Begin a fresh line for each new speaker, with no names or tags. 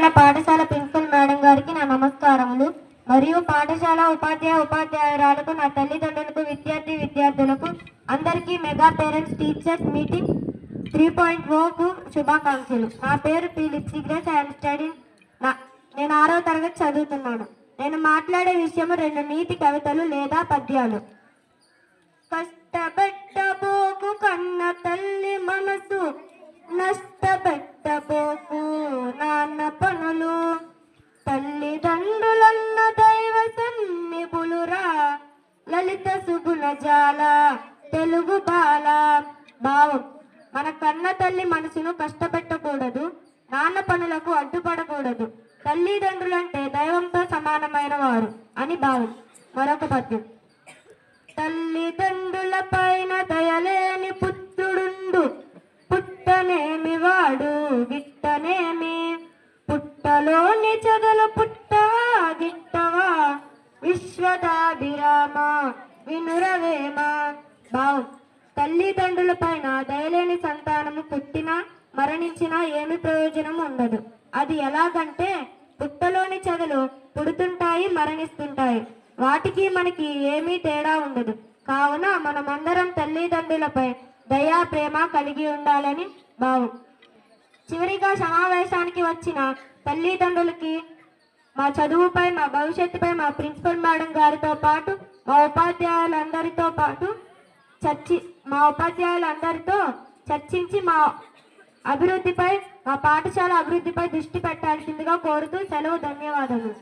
మన పాఠశాల principal madam గారికి నా నమస్కారములు. మరియు పాఠశాల ఉపాధ్యాయ ఉపాధ్యాయురాలకు నా తల్లిదండ్రులకు విద్యార్థి విద్యార్థులకు అందరికీ mega parents teachers meeting three point ఓకు శుభాకాంక్షలు. నా పేరు పి. లిప్సిగ్రెస్ ఐఎమ్ స్టడీ నా నేను ఆరో తరగతి చదువుతున్నాను. నేను మాట్లాడే విషయము రెండు నీతి కవితలు లేదా పద్యాలు. కష్టపడి జాల తెలుగు బాల భావం. మన కన్న తల్లి మనసును కష్టపెట్టకూడదు నాన్న పనులకు అడ్డుపడకూడదు. తల్లిదండ్రులంటే దైవంతో సమానమైన వారు అని భావం. మరొక పద్యం. తల్లిదండ్రుల పైన దయలేని పుత్రుడుండు. పుట్టనేమి వాడు గిట్టనేమి? పుట్టలోని చెదలు పుట్టవా గిట్టవా? విశ్వదాభిరామ. వినురవేమ భావం తల్లిదండ్రుల పైన దయలేని సంతానము పుట్టినా మరణించినా ఏమి ప్రయోజనం ఉండదు. అది ఎలాగంటే పుట్టలోని చెదలు పుడుతుంటాయి మరణిస్తుంటాయి. వాటికి మనకి ఏమీ తేడా ఉండదు. కావున మనమందరం తల్లిదండ్రులపై దయా ప్రేమ కలిగి ఉండాలని భావం చివరిగా సమావేశానికి వచ్చిన తల్లిదండ్రులకి మా చదువుపై మా భవిష్యత్తుపై మా ప్రిన్సిపల్ మేడం గారితో పాటు మా ఉపాధ్యాయులందరితో పాటు చర్చి మా ఉపాధ్యాయులందరితో చర్చించి మా అభివృద్ధిపై మా పాఠశాల అభివృద్ధిపై దృష్టి పెట్టాల్సిందిగా కోరుతూ సెలవు ధన్యవాదములు.